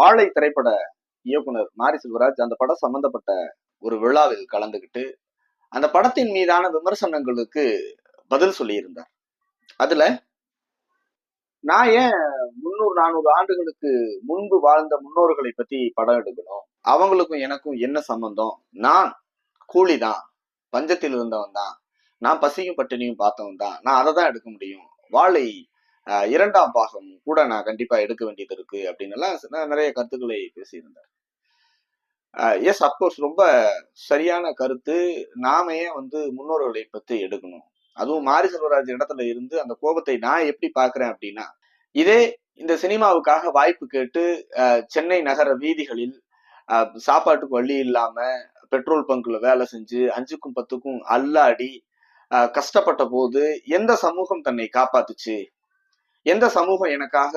வாழை திரைப்பட இயக்குனர் மாரி செல்வராஜ் அந்த படம் சம்பந்தப்பட்ட ஒரு விழாவில் கலந்துகிட்டு அந்த படத்தின் மீதான விமர்சனங்களுக்கு பதில் சொல்லியிருந்தார். அதுல நான் ஏன் முன்னூறு நானூறு ஆண்டுகளுக்கு முன்பு வாழ்ந்த முன்னோர்களை பத்தி படம் எடுக்கணும்? அவங்களுக்கும் எனக்கும் என்ன சம்பந்தம்? நான் கூலிதான் பஞ்சத்தில் இருந்தவன் தான். நான் பசியும் பட்டினியும் பார்த்தவன் தான். நான் அதை தான் எடுக்க முடியும். வாழை இரண்டாம் பாகம் கூட நான் கண்டிப்பா எடுக்க வேண்டியது இருக்கு அப்படின்னு எல்லாம் நிறைய கருத்துக்களை பேசியிருந்தார் எஸ் அப்கோர்ஸ் ரொம்ப சரியான கருத்து. நாம ஏன் வந்து முன்னோர்களை பத்தி எடுக்கணும்? அதுவும் மாரி செல்வராஜ் இடத்துல இருந்து அந்த கோபத்தை நான் எப்படி பாக்குறேன் அப்படின்னா இதே இந்த சினிமாவுக்காக வாய்ப்பு கேட்டு சென்னை நகர வீதிகளில் சாப்பாட்டுக்கு வழி இல்லாம பெட்ரோல் பங்க்ல வேலை செஞ்சு அஞ்சுக்கும் பத்துக்கும் அல்லாடி கஷ்டப்பட்ட போது எந்த சமூகம் தன்னை காப்பாத்துச்சு? எந்த சமூகம் எனக்காக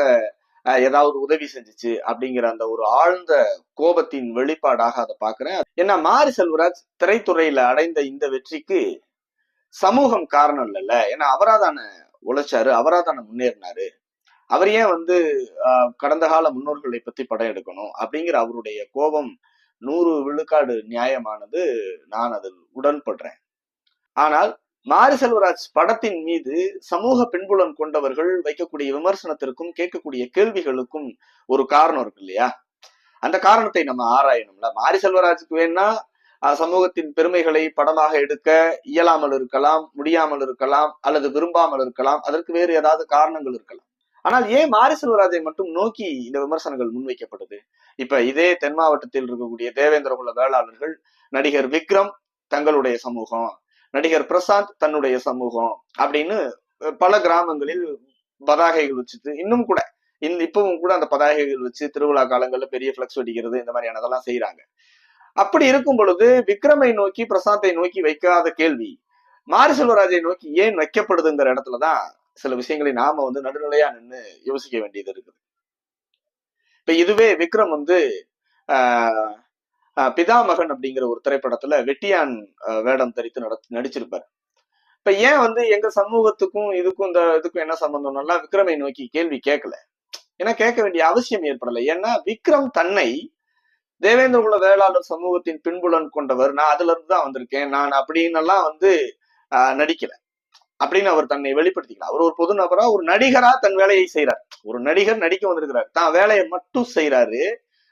அஹ், ஏதாவது உதவி செஞ்சுச்சு அப்படிங்கிற அந்த ஒரு ஆழ்ந்த கோபத்தின் வெளிப்பாடாக அதை பாக்குறேன். ஏன்னா மாரி செல்வராஜ் திரைத்துறையில அடைந்த இந்த வெற்றிக்கு சமூகம் காரணம் இல்லைல்ல. ஏன்னா அவராதான உழைச்சாரு அவராதான முன்னேறினாரு. அவர் ஏன் வந்து ஆஹ், கடந்த கால முன்னோர்களை பத்தி படம் எடுக்கணும் அப்படிங்கிற அவருடைய கோபம் நூறு விழுக்காடு நியாயமானது நான் அதில் உடன்படுறேன். ஆனால் மாரி செல்வராஜ் படத்தின் மீது சமூக பின்புலம் கொண்டவர்கள் வைக்கக்கூடிய விமர்சனத்திற்கும் கேட்கக்கூடிய கேள்விகளுக்கும் ஒரு காரணம் இருக்கு இல்லையா? அந்த காரணத்தை நம்ம ஆராயணும்ல. மாரி செல்வராஜுக்கு வேணா சமூகத்தின் பெருமைகளை படமாக எடுக்க இயலாமல் இருக்கலாம் முடியாமல் இருக்கலாம் அல்லது விரும்பாமல் இருக்கலாம் அதற்கு வேறு ஏதாவது காரணங்கள் இருக்கலாம். ஆனால் ஏன் மாரி செல்வராஜை மட்டும் நோக்கி இந்த விமர்சனங்கள் முன்வைக்கப்படுது? இப்ப இதே தென் மாவட்டத்தில் இருக்கக்கூடிய தேவேந்திரகுல வேளாளர்கள் நடிகர் விக்ரம் தங்களுடைய சமூகம். நடிகர் பிரசாந்த் தன்னுடைய சமூகம் அப்படின்னு பல கிராமங்களில் பதாகைகள் வச்சுட்டு இன்னும் கூட இந்த இப்பவும் கூட அந்த பதாகைகள் வச்சு திருவிழா காலங்கள்ல பெரிய பிளக்ஸ் வெடிக்கிறது இந்த மாதிரியானதெல்லாம் செய்யறாங்க அப்படி இருக்கும் பொழுது விக்ரமை நோக்கி பிரசாந்தை நோக்கி வைக்காத கேள்வி மாரி செல்வராஜை நோக்கி ஏன் வைக்கப்படுதுங்கிற இடத்துலதான் சில விஷயங்களை நாம வந்து நடுநிலையா நின்று யோசிக்க வேண்டியது இருக்குது. இப்ப இதுவே விக்ரம் வந்து ஆஹ் பிதாமகன் அப்படிங்கிற ஒரு திரைப்படத்துல வெட்டியான் வேடம் தரித்து நட நடிச்சிருப்பார். இப்ப ஏன் வந்து எங்க சமூகத்துக்கும் இதுக்கும் இந்த இதுக்கும் என்ன சம்பந்தம்னா விக்ரமை நோக்கி கேள்வி கேட்கல ஏன்னா கேட்க வேண்டிய அவசியம் ஏற்படலை. ஏன்னா விக்ரம் தன்னை தேவேந்திரகுல வேளாளர் சமூகத்தின் பின்புலன் கொண்டவர். நான் அதுல இருந்து தான் வந்திருக்கேன். நான் அப்படின்னு எல்லாம் வந்து ஆஹ் நடிக்கல. அப்படின்னு அவர் தன்னை வெளிப்படுத்திக்கலாம் அவர் ஒரு பொது நபரா ஒரு நடிகரா தன் வேலையை செய்யறார் ஒரு நடிகர் நடிக்க வந்திருக்கிறார். தான் வேலையை மட்டும் செய்யறாரு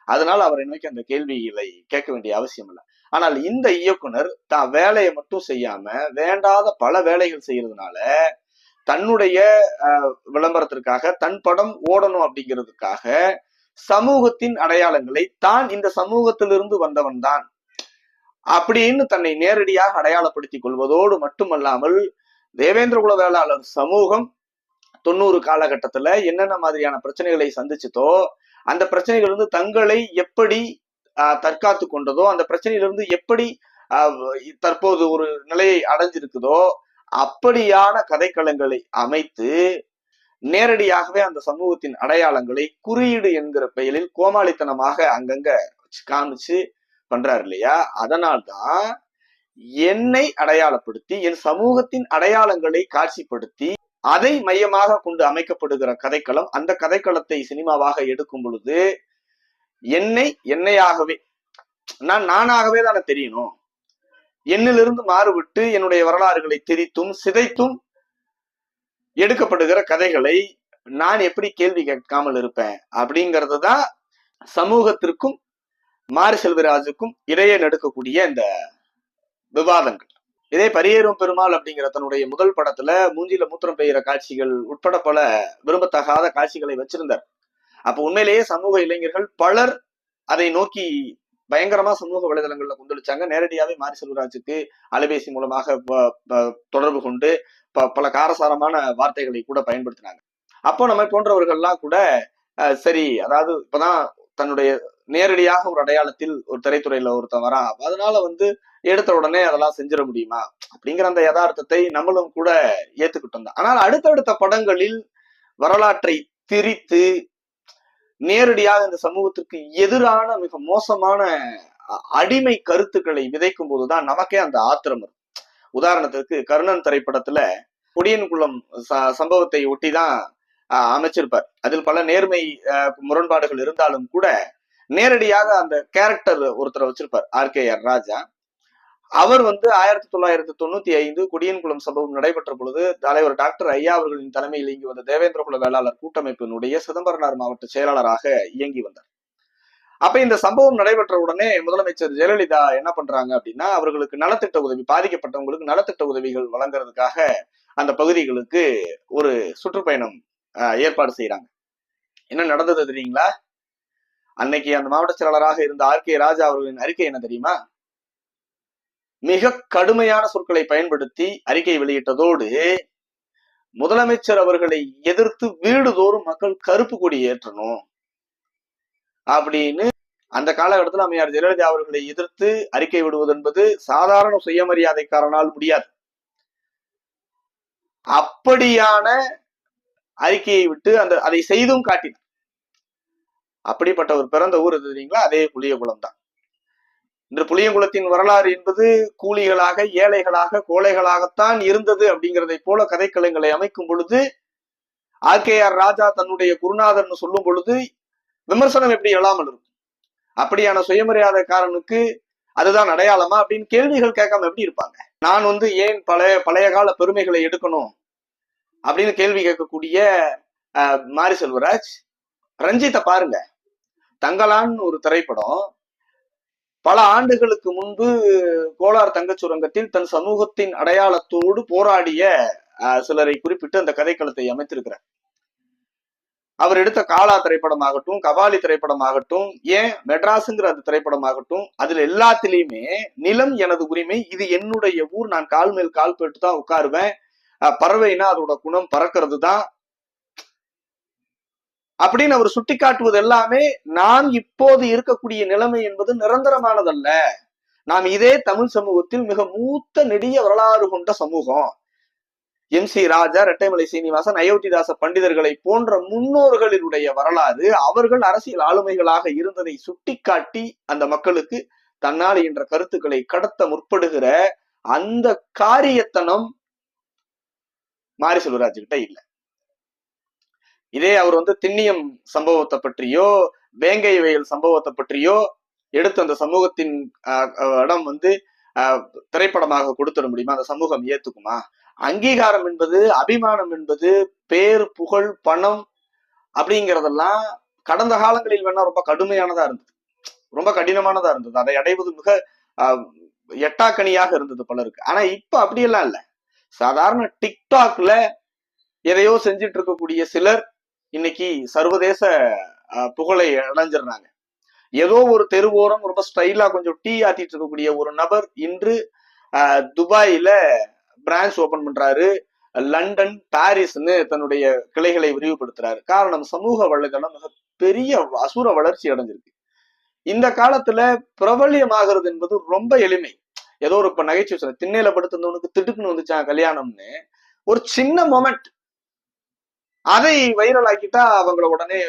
அதனால அவரை நோக்கி அந்த கேள்விகளை கேட்க வேண்டிய அவசியம் இல்லை. ஆனால் இந்த இயக்குனர் தான் வேலையை மட்டும் செய்யாம வேண்டாத பல வேலைகள் செய்யறதுனால தன்னுடைய விளம்பரத்திற்காக தன் படம் ஓடணும் அப்படிங்கிறதுக்காக சமூகத்தின் அடையாளங்களை தான் இந்த சமூகத்திலிருந்து வந்தவன் தான். அப்படின்னு தன்னை நேரடியாக அடையாளப்படுத்திக் கொள்வதோடு மட்டுமல்லாமல் தேவேந்திரகுல வேளாளர் சமூகம் தொண்ணூறு காலகட்டத்துல என்னென்ன மாதிரியான பிரச்சனைகளை சந்திச்சுதோ அந்த பிரச்சனைகள் வந்து தங்களை எப்படி தற்காத்து கொண்டதோ அந்த பிரச்சனையிலிருந்து எப்படி தற்போது ஒரு நிலையை அடைஞ்சிருக்குதோ அப்படியான கதைக்களங்களை அமைத்து நேரடியாகவே அந்த சமூகத்தின் அடையாளங்களை குறியீடு என்கிற பெயரில் கோமாளித்தனமாக அங்கங்க வச்சு காமிச்சு பண்றாரு இல்லையா? அதனால்தான் என்னை அடையாளப்படுத்தி என் சமூகத்தின் அடையாளங்களை காட்சிப்படுத்தி அதை மையமாக கொண்டு அமைக்கப்படுகிற கதைக்களம் அந்த கதைக்களத்தை சினிமாவாக எடுக்கும் பொழுது என்னை என்னையாகவே நான் நானாகவே தானே தெரியணும். என்னிலிருந்து மாறுபட்டு என்னுடைய வரலாறுகளை திரித்தும் சிதைத்தும் எடுக்கப்படுகிற கதைகளை நான் எப்படி கேள்வி கேட்காமல் இருப்பேன் அப்படிங்கிறது தான் சமூகத்திற்கும் மாரி செல்வராஜுக்கும் இடையே நடக்கக்கூடிய இந்த விவாதங்கள். இதே பரியேறும் பெருமாள் அப்படிங்கிற தன்னுடைய முதல் படத்துல மூஞ்சியில மூத்திரம் பெய்கிற காட்சிகள் உட்பட பல விரும்பத்தகாத காட்சிகளை வச்சிருந்தார். அப்ப உண்மையிலேயே சமூக இளைஞர்கள் பலர் அதை நோக்கி பயங்கரமா சமூக வலைதளங்கள்ல கொந்தளிச்சாங்க. நேரடியாவே மாரி செல்வராஜுக்கு அலைபேசி மூலமாக தொடர்பு கொண்டு ப- பல காரசாரமான வார்த்தைகளை கூட பயன்படுத்தினாங்க. அப்போ நம்ம போன்றவர்கள்லாம் கூட அஹ், சரி அதாவது இப்பதான் தன்னுடைய நேரடியாக ஒரு அடையாளத்தில் ஒரு திரைத்துறையில ஒருத்தன் வரா அதனால வந்து எடுத்த உடனே அதெல்லாம் செஞ்சிட முடியுமா? அப்படிங்கிற அந்த யதார்த்தத்தை நம்மளும் கூட ஏத்துக்கிட்டோம் தான் ஆனால் அடுத்தடுத்த படங்களில் வரலாற்றை திரித்து நேரடியாக இந்த சமூகத்திற்கு எதிரான மிக மோசமான அடிமை கருத்துக்களை விதைக்கும் போதுதான் நமக்கே அந்த ஆத்திரம் வரும். உதாரணத்திற்கு கருணன் திரைப்படத்துல பொடியன்குளம் ச- சம்பவத்தை ஒட்டிதான் அஹ், அமைச்சிருப்பார். அதில் பல நேர்மை அஹ், முரண்பாடுகள் இருந்தாலும் கூட நேரடியாக அந்த கேரக்டர் ஒருத்தரை வச்சிருப்பார் ஆர் கே ஆர் ராஜா. அவர் வந்து ஆயிரத்தி தொள்ளாயிரத்தி தொண்ணூத்தி ஐந்து குடியன்குளம் சம்பவம் நடைபெற்ற பொழுது தலைவர் டாக்டர் ஐயா அவர்களின் தலைமையில் இயங்கி வந்த தேவேந்திரகுல வேளாளர் கூட்டமைப்பினுடைய சிதம்பரனார் மாவட்ட செயலாளராக இயங்கி வந்தார். அப்ப இந்த சம்பவம் நடைபெற்ற உடனே முதலமைச்சர் ஜெயலலிதா என்ன பண்றாங்க அப்படின்னா அவர்களுக்கு நலத்திட்ட உதவி பாதிக்கப்பட்டவங்களுக்கு நலத்திட்ட உதவிகள் வழங்குறதுக்காக அந்த பகுதிகளுக்கு ஒரு சுற்றுப்பயணம் ஏற்பாடு செய்யறாங்க என்ன நடந்தது தெரியுங்களா? அன்னைக்கு அந்த மாவட்ட செயலாளராக இருந்த ஆர் கே ராஜா அவர்களின் அறிக்கை என்ன தெரியுமா? மிக கடுமையான சொற்களை பயன்படுத்தி அறிக்கை வெளியிட்டதோடு முதலமைச்சர் அவர்களை எதிர்த்து வீடுதோறும் மக்கள் கருப்பு கொடி ஏற்றணும் அப்படின்னு அந்த காலகட்டத்தில் அம்மையார் ஜெயலலிதா அவர்களை எதிர்த்து அறிக்கை விடுவது என்பது சாதாரண சுயமரியாதைக்காரனால் முடியாது. அப்படியான அறிக்கையை விட்டு அந்த அதை செய்தும் காட்டினார் அப்படிப்பட்ட ஒரு பிறந்த ஊர் எது தெரியுங்களா அதே புளியகுளம் தான் இன்று புளியங்குளத்தின் வரலாறு என்பது கூலிகளாக ஏழைகளாக கோழைகளாகத்தான் இருந்தது அப்படிங்கிறதை போல கதைக்களங்களை அமைக்கும் பொழுது ஆர் கே ஆர் ராஜா தன்னுடைய குருநாதர்னு சொல்லும் பொழுது விமர்சனம் எப்படி எழாமல் இருக்கும்? அப்படியான சுயமரியாதைக்காரனுக்கு அதுதான் அடையாளமா? அப்படின்னு கேள்விகள் கேட்காம எப்படி இருப்பாங்க? நான் வந்து ஏன் பழைய பழைய கால பெருமைகளை எடுக்கணும்? அப்படின்னு கேள்வி கேட்கக்கூடிய அஹ், மாரி செல்வராஜ் ரஞ்சித்தை பாருங்க. தங்கலான் ஒரு திரைப்படம். பல ஆண்டுகளுக்கு முன்பு கோலார் தங்கச் சுரங்கத்தில் தன் சமூகத்தின் அடையாளத்தோடு போராடிய சிலரை குறிப்பிட்டு அந்த கதைக்களத்தை அமைத்திருக்கிறார். அவர் எடுத்த காலா திரைப்படமாகட்டும் கபாலி திரைப்படமாகட்டும் ஏன் மெட்ராஸுங்கிற அந்த திரைப்படமாகட்டும் அதுல எல்லாத்திலையுமே நிலம் எனது உரிமை இது என்னுடைய ஊர் நான் கால் மேல் கால் போட்டு தான் உட்காருவேன் பறவைனா அதோட குணம் பறக்கிறது தான் அப்படின்னு அவர் சுட்டிக்காட்டுவது எல்லாமே நாம் இப்போது இருக்கக்கூடிய நிலைமை என்பது நிரந்தரமானதல்ல. நாம் இதே தமிழ் சமூகத்தில் மிக மூத்த நெடிய வரலாறு கொண்ட சமூகம். எம் சி ராஜா ரெட்டைமலை சீனிவாசன் அயோத்திதாச பண்டிதர்களை போன்ற முன்னோர்களினுடைய வரலாறு அவர்கள் அரசியல் ஆளுமைகளாக இருந்ததை சுட்டிக்காட்டி அந்த மக்களுக்கு தன்னால் என்ற கருத்துக்களை கடத்த முற்படுகிற அந்த காரியத்தனம் மாரி செல்வராஜ் கிட்ட இல்ல. இதே அவர் வந்து திண்ணியம் சம்பவத்தை பற்றியோ வேங்கை வயல் சம்பவத்தை பற்றியோ எடுத்து அந்த சமூகத்தின் இடம் வந்து ஆஹ், திரைப்படமாக கொடுத்துட முடியுமா? அந்த சமூகம் ஏத்துக்குமா? அங்கீகாரம் என்பது அபிமானம் என்பது பேர் புகழ் பணம் அப்படிங்கிறதெல்லாம் கடந்த காலங்களில் வேணா ரொம்ப கடுமையானதா இருந்தது. ரொம்ப கடினமானதா இருந்தது. அதை அடைவது மிக எட்டாக்கணியாக எட்டாக்கனியாக இருந்தது பலருக்கு. ஆனா இப்ப அப்படியெல்லாம் இல்ல. சாதாரண டிக்டாக்ல எதையோ செஞ்சிட்டு இருக்கக்கூடிய சிலர் இன்னைக்கு சர்வதேச ஆஹ், புகழை அடைஞ்சிடுறாங்க. ஏதோ ஒரு தெருவோரம் ரொம்ப ஸ்டைலா கொஞ்சம் டீ ஆத்திட்டு இருக்கக்கூடிய ஒரு நபர் இன்று ஆஹ், துபாயில பிரான்ச் ஓபன் பண்றாரு. லண்டன் பாரிஸ்னு தன்னுடைய கிளைகளை விரிவுபடுத்துறாரு. காரணம் சமூக வலைதளம் மிக பெரிய அசுர வளர்ச்சி அடைஞ்சிருக்கு. இந்த காலத்துல பிரபல்யமாகிறது என்பது ரொம்ப எளிமை. ஏதோ ஒரு இப்ப நகைச்சுவை திண்ணையில படுத்திருந்தவனுக்கு திடுக்குன்னு வந்துச்சான் கல்யாணம்னு. ஒரு சின்ன மொமெண்ட் அதை வைரல் ஆக்கிட்டா அவங்கள உடனே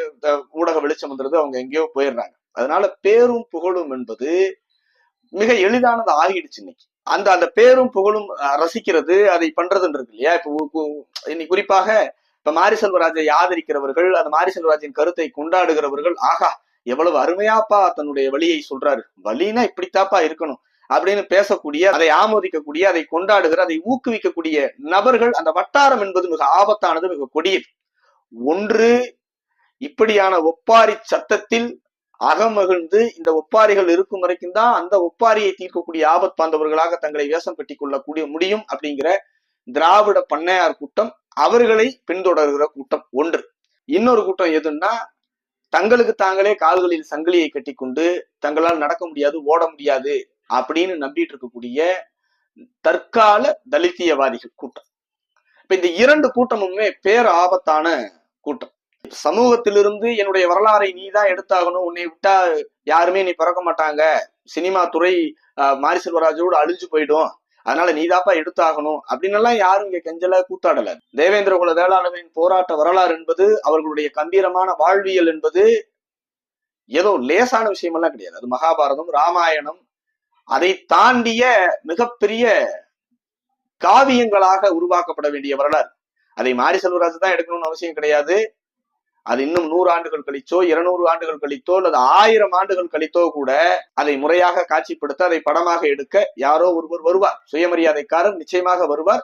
ஊடக வெளிச்சம் வந்துருது அவங்க எங்கேயோ போயிடுறாங்க. அதனால பேரும் புகழும் என்பது மிக எளிதானது ஆகிடுச்சு இன்னைக்கு. அந்த அந்த பேரும் புகழும் ரசிக்கிறது அதை பண்றதுன்னு இருக்கு இல்லையா? இப்போ இன்னைக்கு குறிப்பாக இப்ப மாரி செல்வராஜை ஆதரிக்கிறவர்கள் அந்த மாரி செல்வராஜின் கருத்தை கொண்டாடுகிறவர்கள் ஆகா எவ்வளவு அருமையாப்பா தன்னுடைய வழியை சொல்றாரு. வழினா இப்படித்தாப்பா இருக்கணும் அப்படின்னு பேசக்கூடிய அதை ஆமோதிக்கக்கூடிய அதை கொண்டாடுகிற அதை ஊக்குவிக்கக்கூடிய நபர்கள் அந்த வட்டாரம் என்பது மிக ஆபத்தானது மிக கொடியது. ஒன்று இப்படியான ஒப்பாரி சத்தத்தில் அகமகிழ்ந்து இந்த ஒப்பாரிகள் இருக்கும் வரைக்கும் தான் அந்த ஒப்பாரியை தீர்க்கக்கூடிய ஆபத் பாந்தவர்களாக தங்களை வேஷம் கட்டி கொள்ளக்கூடிய முடியும் அப்படிங்கிற திராவிட பண்ணையார் கூட்டம் அவர்களை பின்தொடர்கிற கூட்டம் ஒன்று. இன்னொரு கூட்டம் எதுன்னா தங்களுக்கு தாங்களே கால்களில் சங்கிலியை கட்டிக்கொண்டு தங்களால் நடக்க முடியாது ஓட முடியாது அப்படின்னு நம்பிட்டு இருக்கக்கூடிய தற்கால தலித்தியவாதிகள் கூட்டம். இப்ப இந்த இரண்டு கூட்டமுமே பேர் ஆபத்தான கூட்டம். சமூகத்திலிருந்து என்னுடைய வரலாறை நீ தான் எடுத்தாகணும். உன்னை விட்டா யாருமே நீ பிறக்க மாட்டாங்க. சினிமா துறை மாரி செல்வராஜோடு அழிஞ்சு போயிடும். அதனால நீதாப்பா எடுத்தாகணும். அப்படின்னு எல்லாம் யாரும் இங்க கெஞ்சல கூத்தாடல. தேவேந்திர குல வேளாண்மையின் போராட்ட வரலாறு என்பது அவர்களுடைய கம்பீரமான வாழ்வியல் என்பது ஏதோ லேசான விஷயமெல்லாம் கிடையாது. அது மகாபாரதம் ராமாயணம். அதை தாண்டிய மிகப்பெரிய காவியங்களாக உருவாக்கப்பட வேண்டிய வரலாறு. அதை மாரி செல்வராஜ் தான் எடுக்கணும்னு அவசியம் கிடையாது. அது இன்னும் நூறு ஆண்டுகள் கழிச்சோ இருநூறு ஆண்டுகள் கழித்தோ அல்லது ஆயிரம் ஆண்டுகள் கழித்தோ கூட அதை முறையாக காட்சிப்படுத்த அதை படமாக எடுக்க யாரோ ஒருவர் வருவார். சுயமரியாதைக்காரர் நிச்சயமாக வருவார்.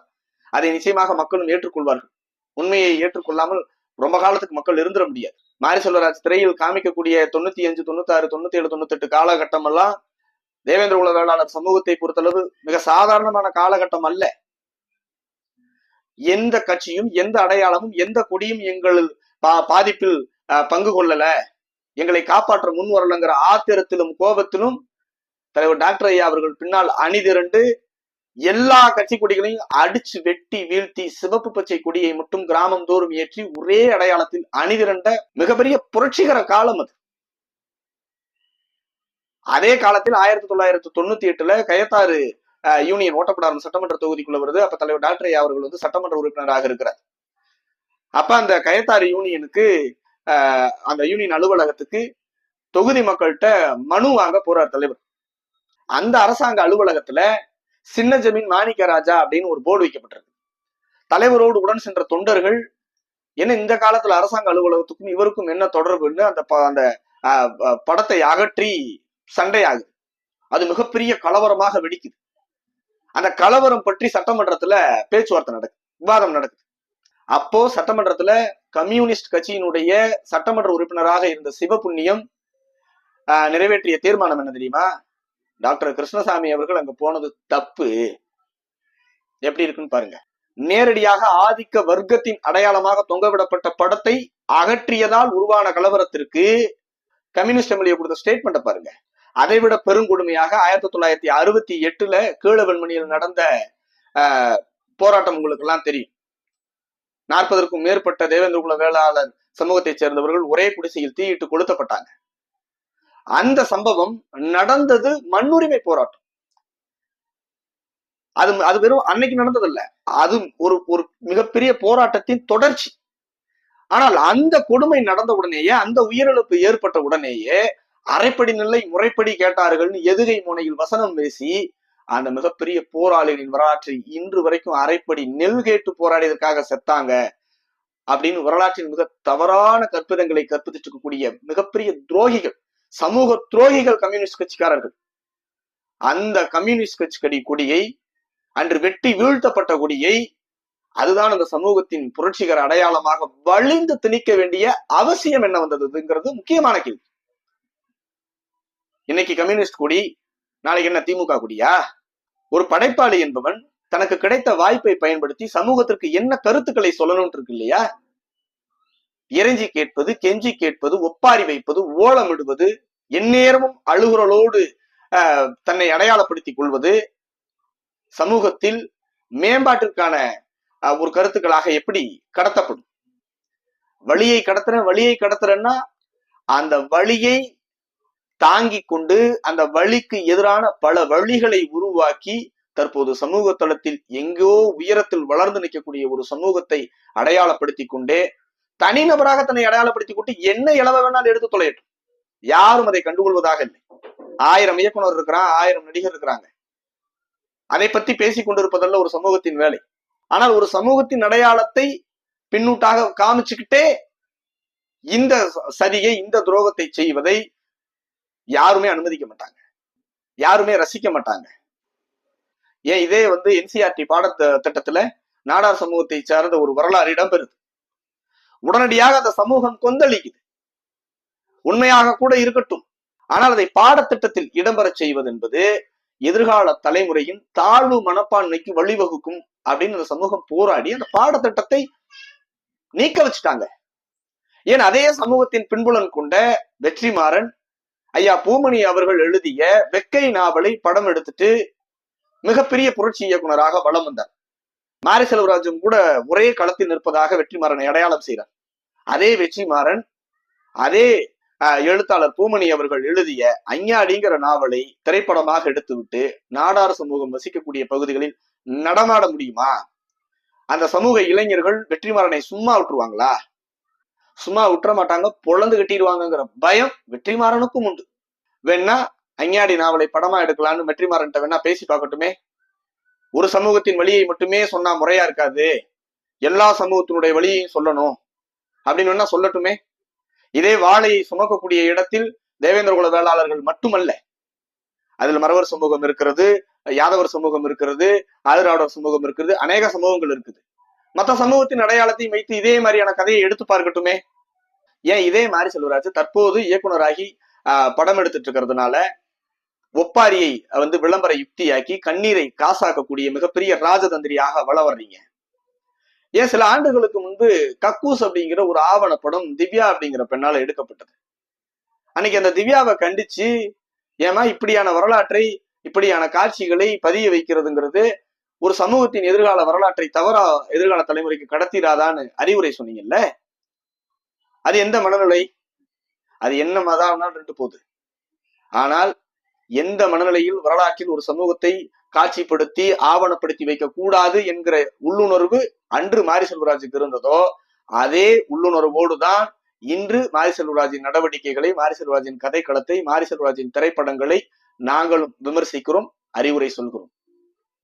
அதை நிச்சயமாக மக்களும் ஏற்றுக்கொள்வார்கள். உண்மையை ஏற்றுக்கொள்ளாமல் ரொம்ப காலத்துக்கு மக்கள் இருந்துட முடியாது. மாரி செல்வராஜ் திரையில் காமிக்கக்கூடிய தொண்ணூத்தி அஞ்சு தொண்ணூத்தி ஆறு தொண்ணூத்தி ஏழு தொண்ணூத்தி எட்டு காலகட்டம் எல்லாம் தேவேந்திர உலகாளர் சமூகத்தை பொறுத்தளவு மிக சாதாரணமான காலகட்டம் அல்ல. எந்த கட்சியும் எந்த அடையாளமும் எந்த கொடியும் எங்கள் பா- பாதிப்பில் பங்கு கொள்ளல. எங்களை காப்பாற்ற முன் வரலங்கிற ஆத்திரத்திலும் கோபத்திலும் தலைவர் டாக்டர் ஐயா அவர்கள் பின்னால் அணிதிரண்டு எல்லா கட்சி கொடிகளையும் அடிச்சு வெட்டி வீழ்த்தி சிவப்பு பச்சை கொடியை மட்டும் கிராமம் தோறும் ஏற்றி ஒரே அடையாளத்தில் அணிதிரண்ட மிகப்பெரிய புரட்சிகர காலம் அது. அதே காலத்தில் ஆயிரத்தி தொள்ளாயிரத்தி தொண்ணூத்தி எட்டுல கயத்தாறு யூனியன் ஓட்டப்படாரம் சட்டமன்ற தொகுதிக்குள்ள வருது. அப்ப தலைவர் டாக்டர் ஐயா அவர்கள் வந்து சட்டமன்ற உறுப்பினராக இருக்கிறார். அப்ப அந்த கயத்தாறு யூனியனுக்கு அந்த யூனியன் அலுவலகத்துக்கு தொகுதி மக்கள்கிட்ட மனு வாங்க போறார் தலைவர். அந்த அரசாங்க அலுவலகத்துல சின்ன ஜமீன் மாணிக்க ராஜா அப்படின்னு ஒரு போர்டு வைக்கப்பட்டிருக்கு. தலைவரோடு உடன் சென்ற தொண்டர்கள் என்ன இந்த காலத்துல அரசாங்க அலுவலகத்துக்கும் இவருக்கும் என்ன தொடர்புன்னு அந்த அந்த படத்தை அகற்றி சண்டையாகுது. அது மிகப்பெரிய கலவரமாக வெடிக்குது. அந்த கலவரம் பற்றி சட்டமன்றத்துல பேச்சுவார்த்தை நடக்குது விவாதம் நடக்குது. அப்போ சட்டமன்றத்துல கம்யூனிஸ்ட் கட்சியினுடைய சட்டமன்ற உறுப்பினராக இருந்த சிவபுண்ணியம் ஆஹ், நிறைவேற்றிய தீர்மானம் என்ன தெரியுமா? டாக்டர் கிருஷ்ணசாமி அவர்கள் அங்க போனது தப்பு. எப்படி இருக்குன்னு பாருங்க. நேரடியாக ஆதிக்க வர்க்கத்தின் அடையாளமாக தொங்கவிடப்பட்ட படத்தை அகற்றியதால் உருவான கலவரத்திற்கு கம்யூனிஸ்ட் எம்எல்ஏ கொடுத்த ஸ்டேட்மெண்ட்டை பாருங்க. அதை விட பெருங்கொடுமையாக ஆயிரத்தி தொள்ளாயிரத்தி அறுபத்தி எட்டுல கீழவெண்மணியில் நடந்த போராட்டம் உங்களுக்கு எல்லாம் தெரியும். நாற்பதற்கும் மேற்பட்ட தேவேந்திர குல வேளாளர் சமூகத்தைச் சேர்ந்தவர்கள் ஒரே குடிசையில் தீயிட்டு கொளுத்தப்பட்டாங்க. அந்த சம்பவம் நடந்தது மண்ணுரிமை போராட்டம். அது அது வெறும் அன்னைக்கு நடந்ததில்ல. அது ஒரு ஒரு மிகப்பெரிய போராட்டத்தின் தொடர்ச்சி. ஆனால் அந்த கொடுமை நடந்த உடனேயே அந்த உயிரிழப்பு ஏற்பட்ட உடனேயே அரைப்படி நிலை முறைப்படி கேட்டார்கள்னு எதுகை முனையில் வசனம் பேசி அந்த மிகப்பெரிய போராளிகளின் வரலாற்றை இன்று வரைக்கும் அரைப்படி நெல் கேட்டு போராடியதற்காக செத்தாங்க அப்படின்னு வரலாற்றின் மிக தவறான கற்பிதங்களை கற்பித்துட்டு இருக்கக்கூடிய மிகப்பெரிய துரோகிகள் சமூக துரோகிகள் கம்யூனிஸ்ட் கட்சிக்காரர்கள். அந்த கம்யூனிஸ்ட் கட்சி கடி கொடியை அன்று வெட்டி வீழ்த்தப்பட்ட கொடியை அதுதான் அந்த சமூகத்தின் புரட்சிகர அடையாளமாக வலிந்து திணிக்க வேண்டிய அவசியம் என்ன வந்ததுங்கிறது முக்கியமான கேள்வி. இன்னைக்கு கம்யூனிஸ்ட் கொடி நாளைக்கு என்ன திமுக கொடியா? ஒரு படைப்பாளி என்பவன் தனக்கு கிடைத்த வாய்ப்பை பயன்படுத்தி சமூகத்திற்கு என்ன கருத்துக்களை சொல்லணும்னு இருக்கு இல்லையா? இறைஞ்சி கேட்பது கெஞ்சி கேட்பது ஒப்பாரி வைப்பது ஓலமிடுவது எந்நேரமும் அழுகுறலோடு தன்னை அடையாளப்படுத்திக் கொள்வது சமூகத்தில் மேம்பாட்டிற்கான ஒரு கருத்துக்களாக எப்படி கடத்தப்படும்? வழியை கடத்துறேன் வழியை கடத்துறேன்னா அந்த வழியை தாங்கி கொண்டு அந்த வழிக்கு எதிரான பல வழிகளை உருவாக்கி தற்போது சமூக தளத்தில் எங்கோ உயரத்தில் வளர்ந்து நிற்கக்கூடிய ஒரு சமூகத்தை அடையாளப்படுத்தி கொண்டே தனிநபராக தன்னை அடையாளப்படுத்திக் கொண்டு என்ன இளவ வேணாலும் எடுத்து தொலையட்டும். யாரும் அதை கண்டுகொள்வதாக இல்லை. ஆயிரம் இயக்குனர் இருக்கிறான் ஆயிரம் நடிகர் இருக்கிறாங்க. அதை பத்தி பேசிக் கொண்டிருப்பதல்ல ஒரு சமூகத்தின் வேலை. ஆனால் ஒரு சமூகத்தின் அடையாளத்தை பின்னூட்டாக காமிச்சுக்கிட்டே இந்த சதியை இந்த துரோகத்தை செய்வதை யாருமே அனுமதிக்க மாட்டாங்க. யாருமே ரசிக்க மாட்டாங்க. ஏன் இதே வந்து என்சிஆர்டி பாட திட்டத்துல நாடார் சமூகத்தை சார்ந்த ஒரு வரலாறு இடம்பெறுது. உடனடியாக அந்த சமூகம் கொந்தளிக்குது. உண்மையாக கூட இருக்கட்டும். ஆனால் அதை பாடத்திட்டத்தில் இடம்பெறச் செய்வது என்பது எதிர்கால தலைமுறையின் தாழ்வு மனப்பான்மைக்கு வழிவகுக்கும் அப்படின்னு அந்த சமூகம் போராடி அந்த பாடத்திட்டத்தை நீக்க வச்சுட்டாங்க. ஏன் அதே சமூகத்தின் பின்புலன் கொண்ட வெற்றிமாறன் ஐயா பூமணி அவர்கள் எழுதிய வெக்கை நாவலை படம் எடுத்துட்டு மிகப்பெரிய புரட்சி இயக்குனராக வலம் வந்தார். மாரி செல்வராஜும் கூட ஒரே களத்தில் நிற்பதாக வெற்றிமாறனை அடையாளம் செய்கிறார் அதே வெற்றிமாறன் அதே ஆஹ், எழுத்தாளர் பூமணி அவர்கள் எழுதிய அஞ்ஞாடிங்கிற நாவலை திரைப்படமாக எடுத்துவிட்டு நாடார் சமூகம் வசிக்கக்கூடிய பகுதிகளில் நடமாட முடியுமா? அந்த சமூக இளைஞர்கள் வெற்றிமாறனை சும்மா விட்டுருவாங்களா? சும்மா விட்டுற மாட்டாங்க பொழந்து கட்டிடுவாங்கங்கிற பயம் வெற்றிமாறனுக்கும் உண்டு. வேணா அஞ்ஞாடி நாவலை படமா எடுக்கலாம்னு வெற்றிமாறன்ட்ட வேணா பேசி பார்க்கட்டுமே. ஒரு சமூகத்தின் வழியை மட்டுமே சொன்னா முறையா இருக்காது. எல்லா சமூகத்தினுடைய வழியையும் சொல்லணும். அப்படின்னு வேணா சொல்லட்டுமே. இதே வாழையை சுமக்கக்கூடிய இடத்தில் தேவேந்திர குல வேளாளர்கள் மட்டுமல்ல. அதில் மறவர் சமூகம் இருக்கிறது யாதவர் சமூகம் இருக்கிறது ஆதிராடர் சமூகம் இருக்கிறது அநேக சமூகங்கள் இருக்குது. மற்ற சமூகத்தின் அடையாளத்தையும் வைத்து இதே மாதிரியான கதையை எடுத்து பார்க்கட்டுமே. ஏன் இதே மாதிரி செல்வராஜ் தற்போது இயக்குனராகி படம் எடுத்துட்டு இருக்கிறதுனால ஒப்பாரியை வந்து விளம்பர யுக்தியாக்கி கண்ணீரை காசாக்கக்கூடிய மிகப்பெரிய ராஜதந்திரியாக வள வர்றீங்க. ஏன் சில ஆண்டுகளுக்கு முன்பு கக்கூஸ் அப்படிங்கிற ஒரு ஆவணப்படம் திவ்யா அப்படிங்கிற பெண்ணால எடுக்கப்பட்டது. அன்னைக்கு அந்த திவ்யாவை கண்டிச்சு ஏமா இப்படியான வரலாற்றை இப்படியான காட்சிகளை பதிய வைக்கிறதுங்கிறது ஒரு சமூகத்தின் எதிர்கால வரலாற்றை தவறா எதிர்கால தலைமுறைக்கு கடத்திடாதான்னு அறிவுரை சொன்னீங்கல்ல? அது எந்த மனநிலை? அது என்ன மதம் ரெண்டு போகுது ஆனால் எந்த மனநிலையில் வரலாற்றில் ஒரு சமூகத்தை காட்சிப்படுத்தி ஆவணப்படுத்தி வைக்க கூடாது என்கிற உள்ளுணர்வு அன்று மாரி செல்வராஜுக்கு இருந்ததோ அதே உள்ளுணர்வோடு தான் இன்று மாரி செல்வராஜின் நடவடிக்கைகளை மாரி செல்வராஜின் கதைக்களத்தை மாரி செல்வராஜின் திரைப்படங்களை நாங்களும் விமர்சிக்கிறோம் அறிவுரை சொல்கிறோம்.